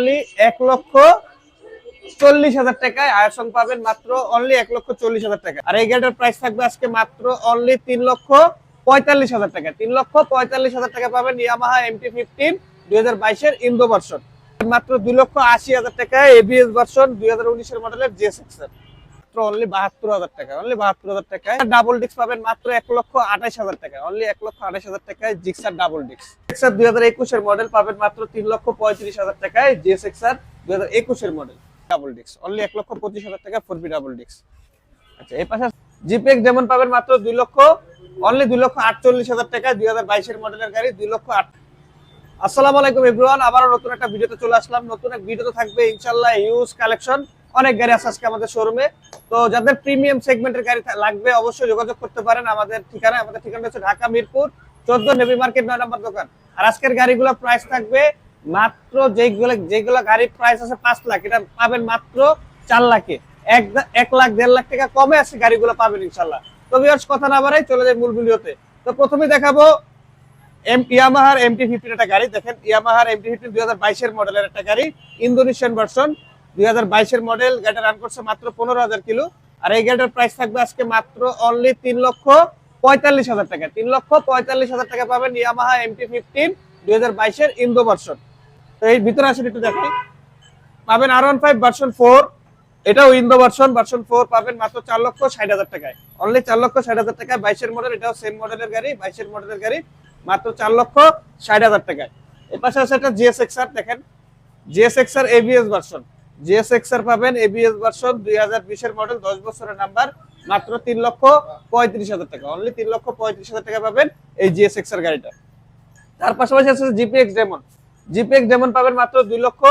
Only এক লক্ষ চল্লিশ হাজার টাকায় আয়সন পাবেন মাত্র অনলি এক লক্ষ চল্লিশ হাজার টাকা আর এই গাড়িটার প্রাইস থাকবে আজকে মাত্র অনলি তিন লক্ষ পঁয়তাল্লিশ হাজার টাকা তিন লক্ষ পঁয়তাল্লিশ হাজার টাকা পাবেন ইয়ামাহা এমটি ফিফটিন দুই হাজার বাইশের ইন্দো ভার্সন মাত্র দুই লক্ষ আশি হাজার টাকায় এবিএস ভার্সন দুই হাজার উনিশের মডেলের জেস এক্সেল মাত্র অনলি বাহাত্তর হাজার টাকা অনলি বাহাত্তর হাজার টাকায়। ডাবল ডিস্ক পাবেন মাত্র এক লক্ষ আঠাশ হাজার টাকা অনলি এক লক্ষ আঠাশ হাজার টাকায় জিক্সার ডাবল ডিস্ক জিক্সার দুই হাজার একুশের মডেল পাবেন মাত্র তিন লক্ষ পঁয়ত্রিশ হাজার টাকায় জিএস এক্সার দুই হাজার একুশের মডেল ডাবল ডিস্ক অনলি এক লক্ষ পঁচিশ হাজার টাকা ফোর বি ডাবল ডিস্ক আচ্ছা এই পাশে জিপেক যেমন পাবেন মাত্র দুই লক্ষ অনলি দুই লক্ষ আটচল্লিশ হাজার টাকা দুই হাজার বাইশের মডেলের গাড়ি, দুই লক্ষ আট আসসালামু আলাইকুম এভরিওয়ান আবারও নতুন একটা ভিডিওতে চলে আসলাম। নতুন এক ভিডিওতে থাকবে ইনশাল্লাহ ইউজ কালেকশন অনেক গাড়ি আছে আজকে আমাদের শোরুমে তো যাদের প্রিমিয়াম সেগমেন্টের গাড়ি লাগবে, অবশ্যই যোগাযোগ করতে পারেন আমাদের ঠিকানা। আমাদের ঠিকানা হচ্ছে ঢাকা মিরপুর, চোদ্দ নেভি মার্কেট নয় নম্বর দোকান। আর আজকের গাড়িগুলো প্রাইস থাকবে মাত্র যেগুলো যেগুলো গাড়ির প্রাইস আছে পাঁচ লাখ। এটা পাবেন মাত্র চার লাখে। এক লাখ, দেড় লাখ টাকা কমে আছে গাড়িগুলো পাবেন ইনশাল্লাহ তো বিয়ার্স কথা না বাড়াই চলে যায় মূল ভিডিওতে। তো প্রথমে দেখাবো এম ইয়ামাহার এমটি ফিফটিন একটা গাড়ি। দেখেন ইয়ামাহার এমটি ফিফটিন দুই হাজার বাইশের মডেলের একটা গাড়ি ইন্দোনেশিয়ান ভার্সন দুই বাইশের মডেল গাড়িটা রান করছে মাত্র পনেরো কিলো। আর এই গাড়িটার প্রাইস থাকবে আজকে মাত্র অনলি তিন লক্ষ পঁয়তাল্লিশ হাজার টাকা। তিন লক্ষ পঁয়তাল্লিশ হাজার টাকা পাবেন ইয়ামাহা এমটি ফিফটিন দুই হাজার বাইশের ইন্দো ভার্সন তো এই ভিতরে আসেন একটু দেখাই পাবেন R one five version four এটাও ইন্দো ভার্সন ভার্সন ফোর পাবেন মাত্র চার লক্ষ ষাট হাজার টাকায়। অনলি চার লক্ষ ষাট হাজার টাকায় বাইশের মডেল এটাও সেম মডেলের গাড়ি, বাইশের মডেলের গাড়ি, মাত্র চার লক্ষ ষাট হাজার টাকায়। এর পাশে আছে একটা জিএস এক্সার দেখেন। GS XR ABS version Gixxer পাবেন এবিএস ভার্সন দুই হাজার বিশের মডেল দশ বছরের নাম্বার মাত্র তিন লক্ষ পঁয়ত্রিশ হাজার টাকা। অনলি তিন লক্ষ পঁয়ত্রিশ হাজার টাকা পাবেন এই জিএস এক্সার গাড়িটা। তার পাশাপাশি আছে জিপিএক্স ডেমন জিপিএক্স ডেমন পাবেন মাত্র দুই লক্ষ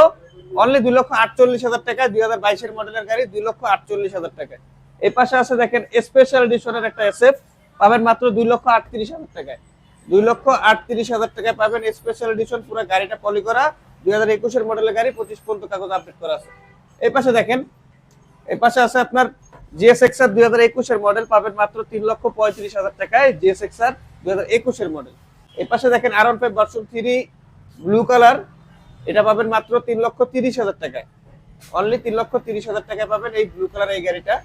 অনলি দুই লক্ষ আটচল্লিশ হাজার টাকা, দুই হাজার বাইশের মডেলের গাড়ি, দুই লক্ষ আটচল্লিশ হাজার টাকা। এই পাশে আছে দেখেন স্পেশাল এডিশনের একটা এসএফ পাবেন মাত্র দুই লক্ষ আটত্রিশ হাজার টাকায়। দুই লক্ষ আটত্রিশ হাজার টাকায় পাবেন স্পেশাল এডিশন পুরো গাড়িটা পলি করা। দুই একুশের মডেলের গাড়ি পঁচিশ পর্যন্ত কাগজ আপডেট করা আছে। এই পাশে দেখেন, এই পাশে আছে আপনার জিএস এক্সআর দুই হাজার একুশের মডেল পাবেন মাত্র তিন লক্ষ পঁয়ত্রিশ হাজার টাকায় জিএস এক্সআর দুই হাজার একুশের মডেল এই পাশে দেখেন R one five version three blue colour এটা পাবেন মাত্র তিন লক্ষ তিরিশ হাজার টাকায়। অনলি তিন লক্ষ তিরিশ হাজার টাকায় পাবেন এই ব্লু কালার এই গাড়িটা।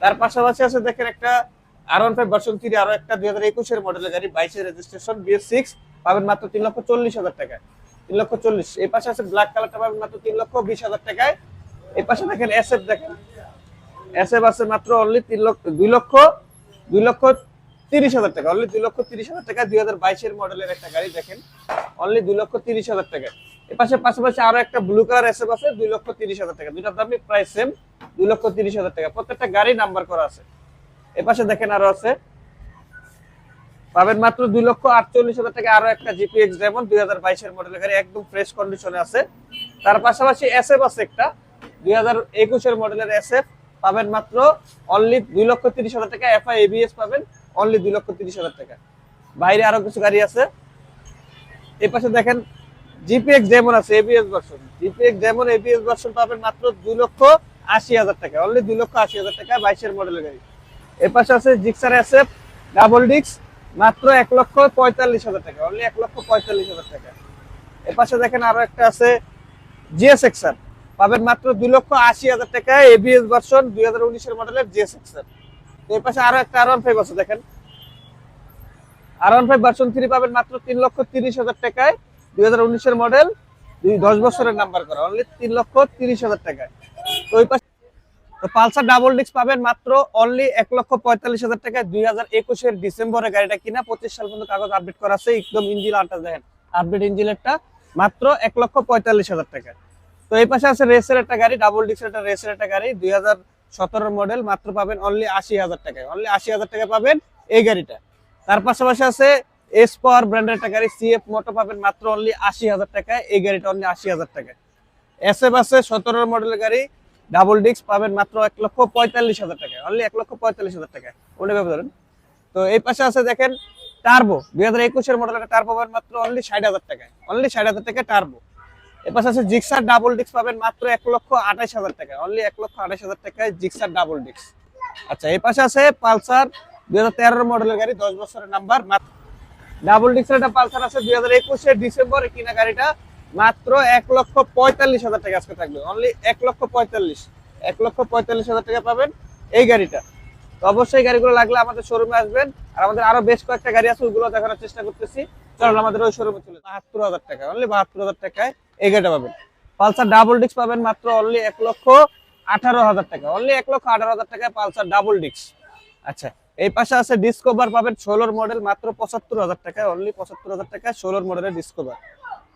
তার পাশাপাশি আছে দেখেন একটা R one five version three আরও একটা দুই হাজার একুশের মডেলের গাড়ি, বাইশের রেজিস্ট্রেশন বিএস সিক্স পাবেন মাত্র তিন লক্ষ চল্লিশ হাজার টাকায়। তিন লক্ষ চল্লিশ। এই পাশে আছে ব্ল্যাক কালারটা পাবেন মাত্র তিন লক্ষ বিশ হাজার টাকায়। এই পাশে দেখেন এসএফ দেখেন। এসএফ আছে মাত্র অনলি তিন লক্ষ, দুই লক্ষ দুই লক্ষ তিরিশ হাজার টাকা। অনলি দুই লক্ষ তিরিশ হাজার টাকা দুই হাজার বাইশের মডেলের একটা গাড়ি দেখেন। অনলি দুই লক্ষ তিরিশ হাজার টাকা এর পাশে পাশাপাশি আরও একটা ব্লু কালার এসএফ আছে, দুই লক্ষ তিরিশ হাজার টাকা। দুইটার দামই প্রায় সেম দুই লক্ষ তিরিশ হাজার টাকা। প্রত্যেকটা গাড়ি নাম্বার করা আছে। এর পাশে দেখেন আরও আছে। পাবেন মাত্র দুই লক্ষ আটচল্লিশ হাজার টাকা। আরও একটা জিপিএক্স ডেমন দুই হাজার বাইশের মডেলের গাড়ি একদম ফ্রেশ কন্ডিশনে আছে। তার পাশাপাশি এসএফ আছে একটা, দুই হাজার একুশের মডেলের এসএফ পাবেন মাত্র অনলি দুই লক্ষ তিরিশ হাজার টাকা। এফআই এবিএস পাবেন অনলি দুই লক্ষ তিরিশ হাজার টাকা। বাইরে আরও কিছু গাড়ি আছে। এই পাশে দেখেন জিপিএক্স ডেমন আছে ABS version GPX Demon ABS version পাবেন মাত্র দুই লক্ষ আশি হাজার টাকা। অনলি দুই লক্ষ আশি হাজার টাকা বাইশের মডেলের গাড়ি। এর পাশে আছে জিক্সার এসএফ ডাবল ডিক্স মাত্র এক লক্ষ পঁয়তাল্লিশ হাজার টাকা অনলি এক লক্ষ পঁয়তাল্লিশ হাজার টাকা। এর পাশে দেখেন আরও একটা আছে জিএস এক্সার পাবেন মাত্র দুই লক্ষ আশি হাজার টাকা এবিএস ভার্সন দুই হাজার উনিশের মডেলের জিএস এক্সার এর পাশে আরও একটা আর ফাইভ আছে, দেখেন। আর ফাইভ ভার্সন থ্রি পাবেন মাত্র তিন লক্ষ তিরিশ হাজার টাকায়, দুই হাজার উনিশের মডেল দশ বছরের নাম্বার করা অনলি তিন লক্ষ তিরিশ হাজার টাকায়। তো ওই পাশে তো পালসার ডাবল ডিস্ক পাবেন মাত্র অনলি এক লক্ষ পঁয়তাল্লিশ হাজার টাকায়। দুই হাজার একুশের ডিসেম্বরে গাড়িটা কিনা, পঁচিশ সাল পর্যন্ত কাগজ আপডেট করা আছে, একদম ইঞ্জিন আলটা দেখেন আপডেট ইঞ্জিনেরটা, মাত্র এক লক্ষ পঁয়তাল্লিশ হাজার টাকা তো এই পাশে আছে রেসের একটা গাড়ি ডাবল ডিস্কের একটা রেসের একটা গাড়ি, দুই হাজার সতেরো মডেল মাত্র পাবেন অনলি আশি হাজার টাকায়। অনলি আশি হাজার টাকা পাবেন এই গাড়িটা। তার পাশাপাশি আছে এস পাওয়ার ব্র্যান্ডের একটা গাড়ি সিএফ মোটো পাবেন মাত্র অনলি আশি হাজার টাকায়, এই গাড়িটা অনলি আশি হাজার টাকায়। এস এফ আছে সতেরো মডেলের গাড়ি ডাবল ডিস্ক পাবেন মাত্র এক লক্ষ পঁয়তাল্লিশ হাজার টাকায়। অনলি এক লক্ষ পঁয়তাল্লিশ হাজার টাকায়। ওটা ভেবে ধরেন তো এই পাশে আছে দেখেন টার্বো দুই হাজার একুশের মডেলের টার্বো পাবেন মাত্র অনলি ষাট হাজার টাকায়। অনলি ষাট হাজার টাকায় টার্বো এর পাশে আছে জিক্সার ডাবল ডিস্ক পাবেন মাত্র এক লক্ষ আঠাশ হাজার টাকায়। অনলি এক লক্ষ আঠাশ হাজার টাকায় জিক্সার ডাবল ডিস্ক আচ্ছা এই পাশে আছে পালসার দুই হাজার তেরো মডেলের গাড়ি, দশ বছরের নাম্বার মাত্র ডাবল ডিস্কের একটা পালসার আছে দুই হাজার একুশের ডিসেম্বরে কিনা গাড়িটা। মাত্র এক লক্ষ পঁয়তাল্লিশ হাজার টাকা আজকে থাকবে। অনলি এক লক্ষ পঁয়তাল্লিশ। এক লক্ষ পঁয়তাল্লিশ হাজার টাকা পাবেন এই গাড়িটা। তো অবশ্যই গাড়িগুলো লাগলে আমাদের শোরুমে আসবেন। আর আমাদের আরও বেশ কয়েকটা গাড়ি আছে ওইগুলো দেখানোর চেষ্টা করতেছি। চলুন, আমাদের ওই শোরুমে চলে বাহাত্তর হাজার টাকা অনলি বাহাত্তর হাজার টাকায় এই গাড়িটা পাবেন। পালসার ডাবল ডিস্ক পাবেন মাত্র অনলি এক লক্ষ আঠারো হাজার টাকা। অনলি এক লক্ষ আঠারো হাজার টাকায় পালসার ডাবল ডিস্ক আচ্ছা এই পাশে আছে ডিসকভার পাবেন ষোলোর মডেল মাত্র পঁচাত্তর হাজার টাকায়। অনলি পঁচাত্তর হাজার টাকায় ষোলোর মডেলের ডিসকভার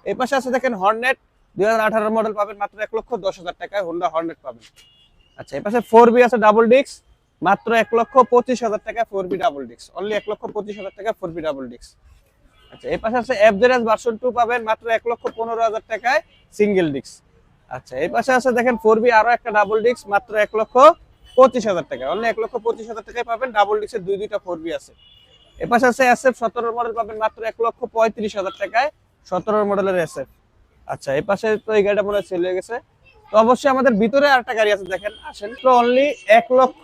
এই পাশে আছে দেখেন হর্নেট দুই হাজার আঠারো মডেল পাবেন মাত্র এক লক্ষ দশ হাজার টাকায় হোন্ডা হর্নেট পাবেন। আচ্ছা এই পাশে ফোর বি আছে ডাবল ডিস্ক মাত্র এক লক্ষ পঁচিশ হাজার টাকায় four B double disc only এক লক্ষ পঁচিশ হাজার টাকায় ফোর বি ডাবল ডিস্ক আচ্ছা এই পাশে আছে এফজেডএস ভার্সন টু পাবেন মাত্র এক লক্ষ পনেরো হাজার টাকায় সিঙ্গেল ডিস্ক আচ্ছা এই পাশে আছে দেখেন ফোর বি আরও একটা ডাবল ডিস্ক মাত্র এক লক্ষ পঁচিশ হাজার টাকা অনলি এক লক্ষ পঁচিশ হাজার টাকায় পাবেন ডাবল ডিস্কের দুই দুইটা ফোর বি আছে। এ পাশে আছে এস এফ সতেরো মডেল পাবেন মাত্র এক লক্ষ পঁয়ত্রিশ হাজার টাকায় সতেরো মডেলের এস আচ্ছা এই পাশে তো এই গাড়িটা মনে হয় গেছে। তো অবশ্যই আমাদের ভিতরে আরেকটা গাড়ি আছে, দেখেন, আসেন। তো অনলি এক লক্ষ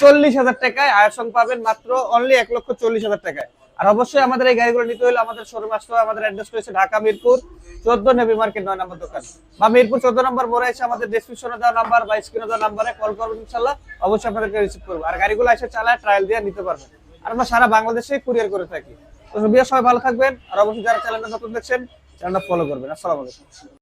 চল্লিশ হাজার টাকায় আয়সং পাবেন, মাত্র অনলি এক লক্ষ চল্লিশ হাজার টাকায়। আর অবশ্যই আমাদের এই গাড়িগুলো নিতে হলে আমাদের শোরুম আসতে হবে, আমাদের অ্যাড্রেস রয়েছে ঢাকা মিরপুর, চোদ্দ নেবি মার্কেট, নয় নম্বর দোকান। বা মিরপুর চোদ্দ নম্বর মোড়ে এসে আমাদের ডিসক্রিপশনে দেওয়া নাম্বার বা স্ক্রিনে দেওয়া নাম্বারে কল করবেন ইনশাল্লাহ অবশ্যই আপনাদেরকে রিসিভ করব। আর গাড়িগুলো এসে চালায় ট্রায়াল দিয়ে নিতে পারবেন। আর আমরা সারা বাংলাদেশে কুরিয়ার করে থাকি। তো সবাই ভালো থাকবেন। আর অবশ্যই যারা চ্যানেলটা নতুন দেখছেন চ্যানেলটা ফলো করবেন। আসসালামু আলাইকুম।